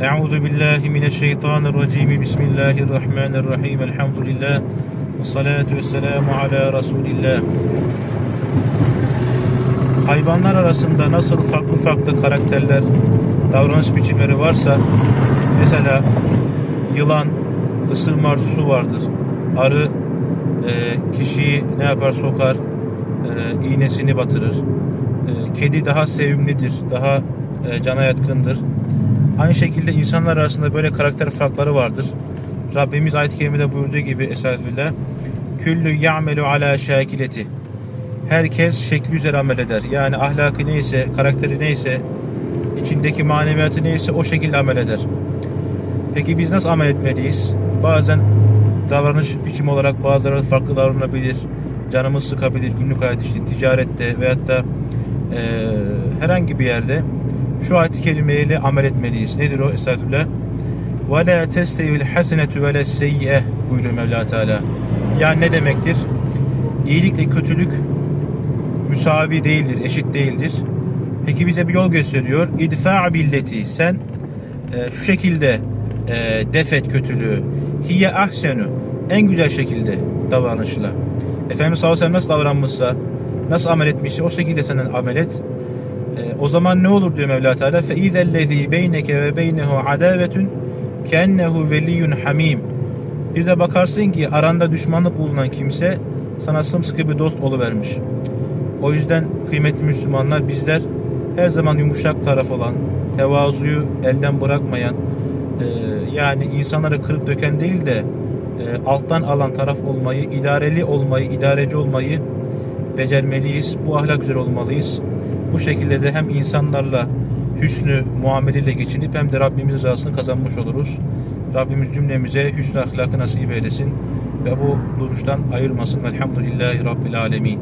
Euzu billahi mineşşeytanirracim. Bismillahirrahmanirrahim. Elhamdülillah. Ve salatu vesselamu ala Resulillah. Hayvanlar arasında nasıl farklı farklı karakterler, davranış biçimleri varsa mesela yılan, ısırma arzusu vardır. Arı e, kişiyi ne yapar sokar, e, iğnesini batırır. E, kedi daha sevimlidir, daha e, cana yatkındır. Aynı şekilde insanlar arasında böyle karakter farkları vardır. Rabbimiz ayet-i kerimede buyurduğu gibi Estağfirullah. Küllü ya'melu ala şakileti. Herkes şekli üzere amel eder. Yani ahlakı neyse, karakteri neyse, içindeki maneviyatı neyse o şekilde amel eder. Peki biz nasıl amel etmeliyiz? Bazen davranış biçimi olarak bazıları farklı davranabilir. Canımız sıkabilir günlük hayat işte ticarette veyahut da eee, herhangi bir yerde şu ayet-i amel etmeliyiz. Nedir o? Estağfirullah. Ve la testevil hasenetu ve seyyi'e buyuruyor Mevla Teala. Yani ne demektir? İyilikle kötülük müsavi değildir, eşit değildir. Peki bize bir yol gösteriyor. İdfa billeti. Sen e, şu şekilde e, defet kötülüğü. Hiye ahsenu. En güzel şekilde davranışla. Efendimiz sallallahu aleyhi ve nasıl davranmışsa, nasıl amel etmişse o şekilde senden amel et. E, o zaman ne olur diyor Mevla Teala. Fe izellezî beyneke ve beynehu adavetun kennehu veliyyun hamim. Bir de bakarsın ki aranda düşmanlık bulunan kimse sana sımsıkı bir dost oluvermiş. O yüzden kıymetli Müslümanlar bizler her zaman yumuşak taraf olan, tevazuyu elden bırakmayan, e, yani insanları kırıp döken değil de e, alttan alan taraf olmayı, idareli olmayı, idareci olmayı becermeliyiz. Bu ahlak üzere olmalıyız. Bu şekilde de hem insanlarla hüsnü muameleyle geçinip hem de Rabbimizin rızasını kazanmış oluruz. Rabbimiz cümlemize hüsnü ahlakı nasip eylesin ve bu duruştan ayırmasın. Velhamdülillahi Rabbil Alemin.